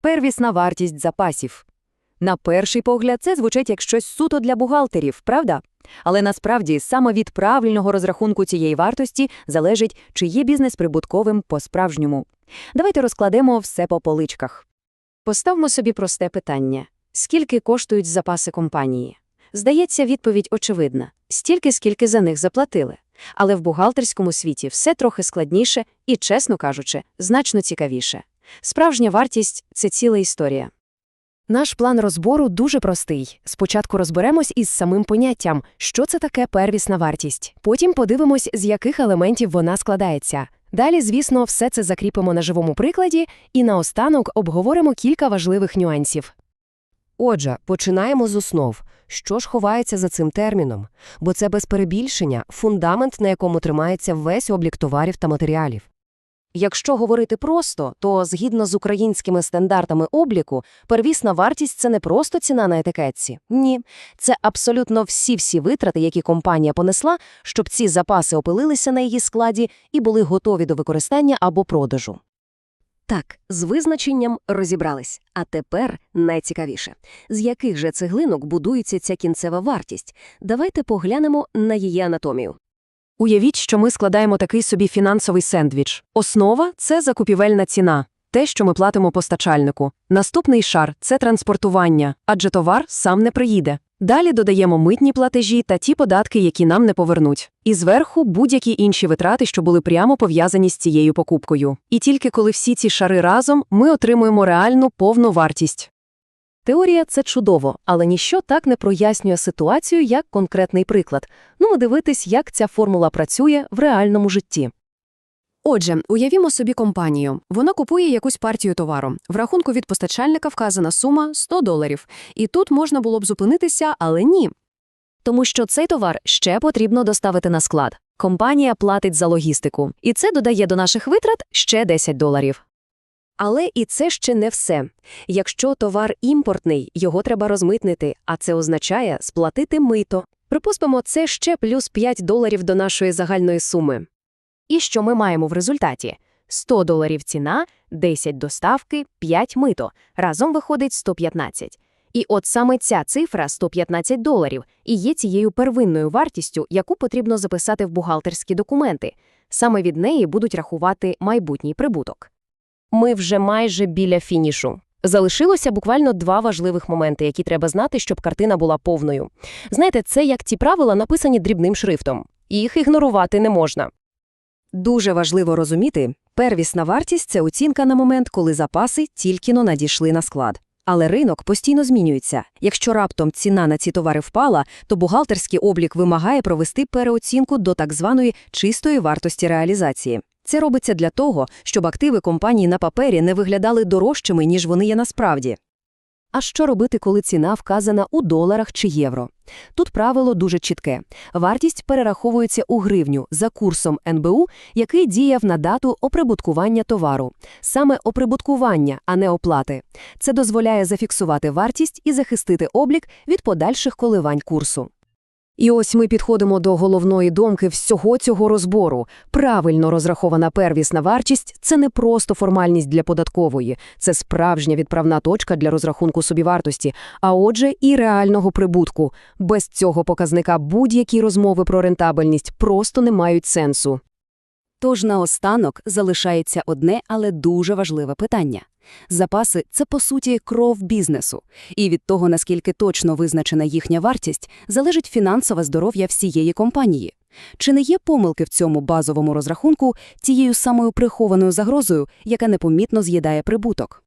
Первісна вартість запасів. На перший погляд це звучить як щось суто для бухгалтерів, правда? Але насправді саме від правильного розрахунку цієї вартості залежить, чи є бізнес прибутковим по-справжньому. Давайте розкладемо все по поличках. Поставмо собі просте питання. Скільки коштують запаси компанії? Здається, відповідь очевидна. Стільки, скільки за них заплатили. Але в бухгалтерському світі все трохи складніше і, чесно кажучи, значно цікавіше. Справжня вартість – це ціла історія. Наш план розбору дуже простий. Спочатку розберемось із самим поняттям, що це таке первісна вартість. Потім подивимось, з яких елементів вона складається. Далі, звісно, все це закріпимо на живому прикладі і наостанок обговоримо кілька важливих нюансів. Отже, починаємо з основ. Що ж ховається за цим терміном? Бо це без перебільшення фундамент, на якому тримається весь облік товарів та матеріалів. Якщо говорити просто, то згідно з українськими стандартами обліку, первісна вартість це не просто ціна на етикетці. Ні, це абсолютно всі-всі витрати, які компанія понесла, щоб ці запаси опилилися на її складі і були готові до використання або продажу. Так, з визначенням розібрались. А тепер найцікавіше. З яких же цеглинок будується ця кінцева вартість? Давайте поглянемо на її анатомію. Уявіть, що ми складаємо такий собі фінансовий сендвіч. Основа – це закупівельна ціна. Те, що ми платимо постачальнику. Наступний шар – це транспортування, адже товар сам не приїде. Далі додаємо митні платежі та ті податки, які нам не повернуть. І зверху будь-які інші витрати, що були прямо пов'язані з цією покупкою. І тільки коли всі ці шари разом, ми отримуємо реальну повну вартість. Теорія – це чудово, але ніщо так не прояснює ситуацію, як конкретний приклад. Ну, дивитись, як ця формула працює в реальному житті. Отже, уявімо собі компанію. Вона купує якусь партію товару. В рахунку від постачальника вказана сума 100 доларів. І тут можна було б зупинитися, але ні. Тому що цей товар ще потрібно доставити на склад. Компанія платить за логістику. І це додає до наших витрат ще 10 доларів. Але і це ще не все. Якщо товар імпортний, його треба розмитнити, а це означає сплатити мито. Припустимо, це ще плюс 5 доларів до нашої загальної суми. І що ми маємо в результаті? 100 доларів ціна, 10 доставки, 5 мито. Разом виходить 115. І от саме ця цифра 115 доларів і є цією первинною вартістю, яку потрібно записати в бухгалтерські документи. Саме від неї будуть рахувати майбутній прибуток. Ми вже майже біля фінішу. Залишилося буквально два важливих моменти, які треба знати, щоб картина була повною. Знаєте, це як ті правила, написані дрібним шрифтом. Їх ігнорувати не можна. Дуже важливо розуміти, первісна вартість – це оцінка на момент, коли запаси тільки-но надійшли на склад. Але ринок постійно змінюється. Якщо раптом ціна на ці товари впала, то бухгалтерський облік вимагає провести переоцінку до так званої чистої вартості реалізації. Це робиться для того, щоб активи компанії на папері не виглядали дорожчими, ніж вони є насправді. А що робити, коли ціна вказана у доларах чи євро? Тут правило дуже чітке. Вартість перераховується у гривню за курсом НБУ, який діяв на дату оприбуткування товару. Саме оприбуткування, а не оплати. Це дозволяє зафіксувати вартість і захистити облік від подальших коливань курсу. І ось ми підходимо до головної думки всього цього розбору. Правильно розрахована первісна вартість – це не просто формальність для податкової, це справжня відправна точка для розрахунку собівартості, а отже і реального прибутку. Без цього показника будь-які розмови про рентабельність просто не мають сенсу. Тож наостанок залишається одне, але дуже важливе питання. Запаси – це, по суті, кров бізнесу. І від того, наскільки точно визначена їхня вартість, залежить фінансове здоров'я всієї компанії. Чи не є помилки в цьому базовому розрахунку тією самою прихованою загрозою, яка непомітно з'їдає прибуток?